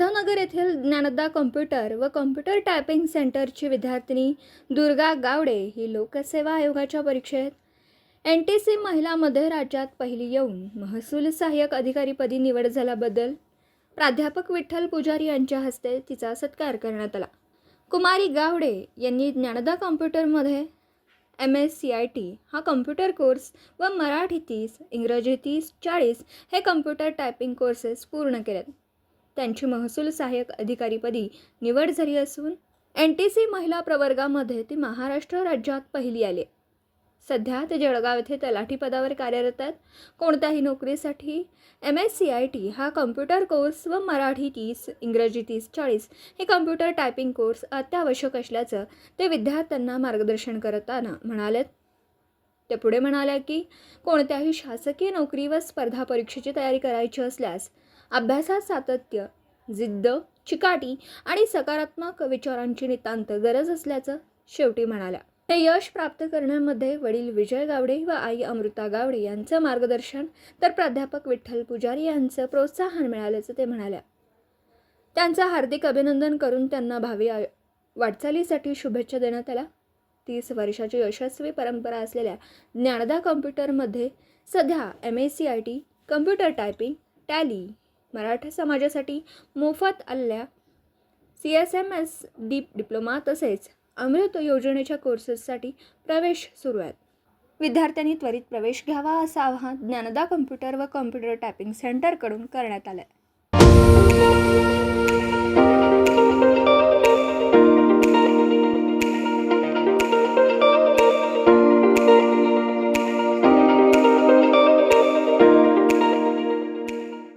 येथील ज्ञानदा कॉम्प्युटर व computer typing सेंटरची विद्यार्थिनी दुर्गा गावडे ही लोकसेवा आयोगाच्या परीक्षेत. एन टी सी महिलामध्ये राज्यात पहिली येऊन महसूल सहाय्यक अधिकारीपदी निवड झाल्याबद्दल प्राध्यापक विठ्ठल पुजारी यांच्या हस्ते तिचा सत्कार करण्यात आला. कुमारी गावडे यांनी ज्ञानदा कॉम्प्युटरमध्ये M S C I T हा कम्प्युटर कोर्स व मराठी तीस इंग्रजी तीस चाळीस हे कम्प्युटर टायपिंग कोर्सेस पूर्ण केलेत. त्यांची महसूल सहाय्यक अधिकारीपदी निवड झाली असून एन टी सी महिला प्रवर्गामध्ये ती महाराष्ट्र राज्यात पहिली आली. सध्या ते जळगाव येथे तलाठी पदावर कार्यरत आहेत. कोणत्याही नोकरीसाठी M S C I T हा कम्प्युटर कोर्स व मराठी तीस इंग्रजी तीस चाळीस हे कम्प्युटर टायपिंग कोर्स अत्यावश्यक असल्याचं ते विद्यार्थ्यांना मार्गदर्शन करताना म्हणालेत. ते पुढे म्हणाल्या की कोणत्याही शासकीय नोकरी व स्पर्धा परीक्षेची तयारी करायची असल्यास अभ्यासात सातत्य जिद्द चिकाटी आणि सकारात्मक विचारांची नितांत गरज असल्याचं शेवटी म्हणाल्या. हे यश प्राप्त करण्यामध्ये वडील विजय गावडे व आई अमृता गावडे यांचं मार्गदर्शन तर प्राध्यापक विठ्ठल पुजारी यांचं प्रोत्साहन मिळाल्याचं ते म्हणाल्या. त्यांचं हार्दिक अभिनंदन करून त्यांना भावी आय- वाटचालीसाठी शुभेच्छा देण्यात आल्या तीस वर्षाची यशस्वी परंपरा असलेल्या ज्ञानदा कॉम्प्युटरमध्ये सध्या M S C I T computer typing tally Maratha समाजासाठी मोफत आल्या C S M S D diploma तसेच अमृत योजनेच्या कोर्सेससाठी प्रवेश सुरू आहेत विद्यार्थ्यांनी त्वरित प्रवेश घ्यावा असं आवाहन ज्ञानदा कम्प्युटर व कम्प्युटर टायपिंग सेंटरकडून करण्यात आलं आहे